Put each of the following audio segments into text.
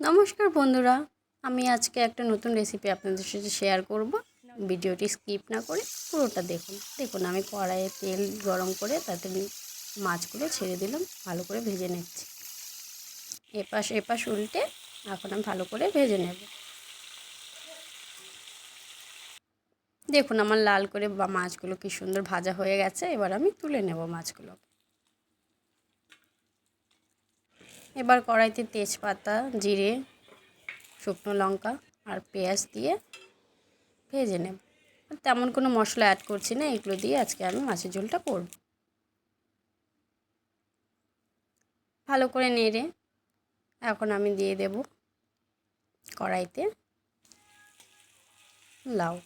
নমস্কার বন্ধুরা, আমি আজকে একটা নতুন রেসিপি আপনাদের সাথে শেয়ার করব। ভিডিওটি স্কিপ না করে পুরোটা দেখুন। দেখুন, আমি কড়াইয়ে তেল গরম করে তাতে মাছগুলো ছেড়ে দিলাম, ভালো করে ভেজে নিচ্ছি। এপাশ এপাশ উল্টে এখন আমি ভালো করে ভেজে নেব। দেখুন, আমার লাল করে বা মাছগুলো কি সুন্দর ভাজা হয়ে গেছে, এবার আমি তুলে নেব মাছগুলো। এবার কড়াইতে তেজপাতা, জিরে, শুকনো লঙ্কা আর পেঁয়াজ দিয়ে ভেজে নেব। তেমন কোনো মশলা অ্যাড করছি না, এগুলো দিয়ে আজকে আমি মাছের ঝোলটা করব। ভালো করে নেড়ে এখন আমি দিয়ে দেব কড়াইতে লাউ।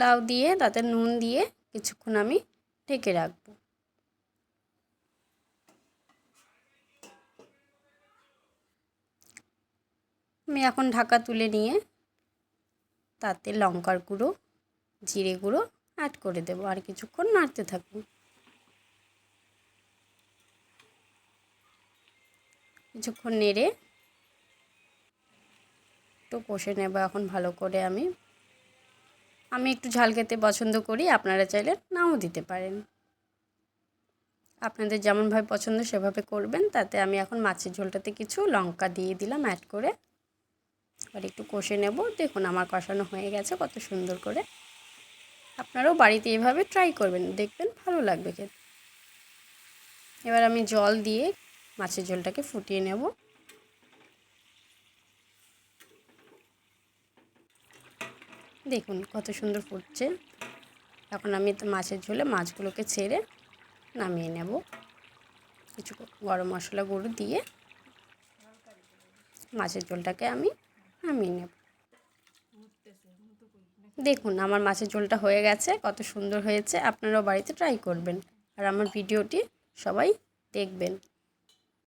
লাউ দিয়ে তাতে নুন দিয়ে কিছুক্ষণ আমি ঢেকে রাখব। আমি এখন ঢাকা তুলে নিয়ে তাতে লঙ্কার গুঁড়ো, জিরে গুঁড়ো অ্যাড করে দেবো আর কিছুক্ষণ নাড়তে থাকব কিছুক্ষণ নেড়ে একটু কষে নেব। এখন ভালো করে আমি আমি একটু ঝাল খেতে পছন্দ করি, আপনারা চাইলে নাও দিতে পারেন। আপনাদের যেমনভাবে পছন্দ সেভাবে করবেন, তাতে আমি এখন মাছের ঝোলটাতে কিছু লঙ্কা দিয়ে দিলাম অ্যাড করে। আর একটু কষে নেব, দেখুন আমার কষানো হয়ে গেছে কত সুন্দর করে। আপনারাও বাড়িতে এভাবে ট্রাই করবেন, দেখবেন ভালো লাগবে খেতে। এবার আমি জল দিয়ে মাছের ঝোলটাকে ফুটিয়ে নেব। দেখুন কত সুন্দর ফুটছে। এখন আমি তো মাছের ঝোলে মাছগুলোকে ছেড়ে নামিয়ে নেব। কিছু গরম মশলা গুঁড়ো দিয়ে মাছের ঝোলটাকে আমি নামিয়ে নেব। দেখুন আমার মাছের ঝোলটা হয়ে গেছে, কত সুন্দর হয়েছে। আপনারাও বাড়িতে ট্রাই করবেন। আর আমার ভিডিওটি সবাই দেখবেন।